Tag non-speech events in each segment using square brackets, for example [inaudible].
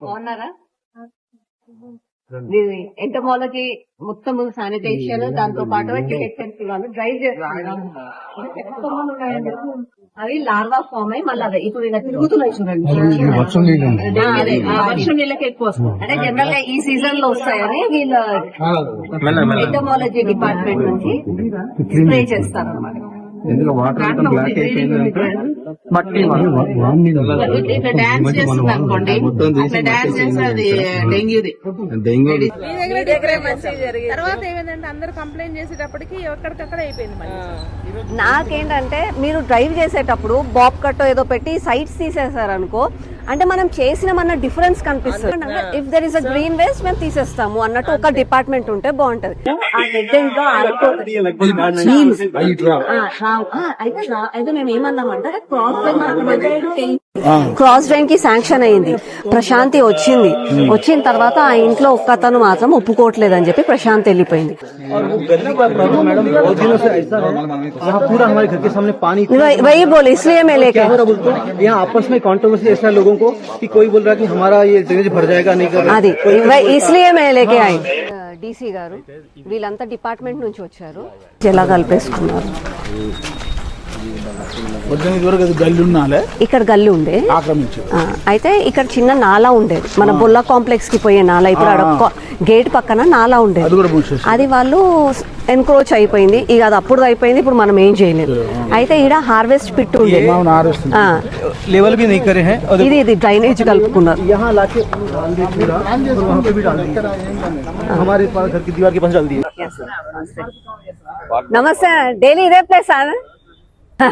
బాగున్నారా? ఇది ఎంటమాలజీ మొత్తం శానిటేషన్ దాంతో పాటు డ్రైవ్ చేస్తున్నాను అవి లార్వా ఫామ్ అయి మళ్ళీ అదే ఇప్పుడు ఇలా తిరుగుతున్నాయి చూడండి. అదే వర్షం నీళ్ళకి ఎక్కువ వస్తుంది. అంటే జనరల్గా ఈ సీజన్లో వస్తాయని వీళ్ళ ఎంటమాలజీ డిపార్ట్మెంట్ నుంచి స్ప్రే చేస్తారు. అనమాట మట్టి డాన్స్ చేస్తుంది అనుకోండి డాన్స్ చేస్తే అది డెంగ్యూది డెంగ్యూ తర్వాత ఏమైందంటే అందరు కంప్లైంట్ చేసేటప్పటికి ఎక్కడికక్కడ అయిపోయింది నాకేంటంటే మీరు డ్రైవ్ చేసేటప్పుడు బాబ్ కట్టో ఏదో పెట్టి సైట్స్ తీసేసారు అనుకో అంటే మనం చేసిన మన డిఫరెన్స్ కనిపిస్తుంది if there is a green waste మేము తీసేస్తాము అన్నట్టు ఒక డిపార్ట్మెంట్ ఉంటే బాగుంటది. ఆ అయితే మేము ఏమన్నామంటే క్రాస్ డ్రైన్ క్రాస్ డ్రైన్ కి శాంక్షన్ అయింది ప్రశాంతి వచ్చింది వచ్చిన తర్వాత ఆ ఇంట్లో ఒక్క అతను మాత్రం ఒప్పుకోవట్లేదు అని చెప్పి ప్రశాంత్ వెళ్ళిపోయింది और वो गंदगी का प्रॉब्लम मैडम बहुत दिनों से ऐसा है यहाँ पूरा हमारे घर के सामने पानी वही- वही बोले इसलिए मैं लेके कैमरा बोलते हैं यहाँ आपस में कॉन्ट्रोवर्सी ऐसा है लोगों को कि कोई बोल रहा है कि हमारा ये ड्रेनेज भर जाएगा नहीं कर అది ఇస్లియే మే లేకే ఆయి డీసీ గారు వీళ్ళంతా డిపార్ట్మెంట్ నుంచి వచ్చారు ఎలా కలిపేసుకున్నారు ఇక్కడ గల్లి ఉండే ఆక్రమించు ఆ, అయితే ఇక్కడ చిన్న నాలా ఉండేది మన బొల్లా కాంప్లెక్స్ కి పోయే నాలా ఇప్పుడు ఆడ ఒక గేట్ పక్కన నాలా అది ఉండేది కూడా మూసేసి అది వాళ్ళు ఎన్క్రోచ్ అయిపోయింది ఇక అది అప్పుడు అయిపోయింది ఇప్పుడు మనం ఏం చేయలేము అయితే ఈడ హార్వెస్ట్ పిట్ ఉండే మామూలు ఆరేస్తుంది ఆ, लेवल भी नहीं करे हैं और ఇది ఇది డ్రైనేజ్ కలుపుకున్నారు यहाँ लाके डाल दिए पूरा और वहाँ पे भी डाल दिए हमारे पास घर की दीवार के पास डाल दिए నమస్తే డైలీ ఇదే ప్లేస్ [laughs]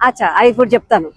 అచ్చా అది ఇప్పుడు చెప్తాను.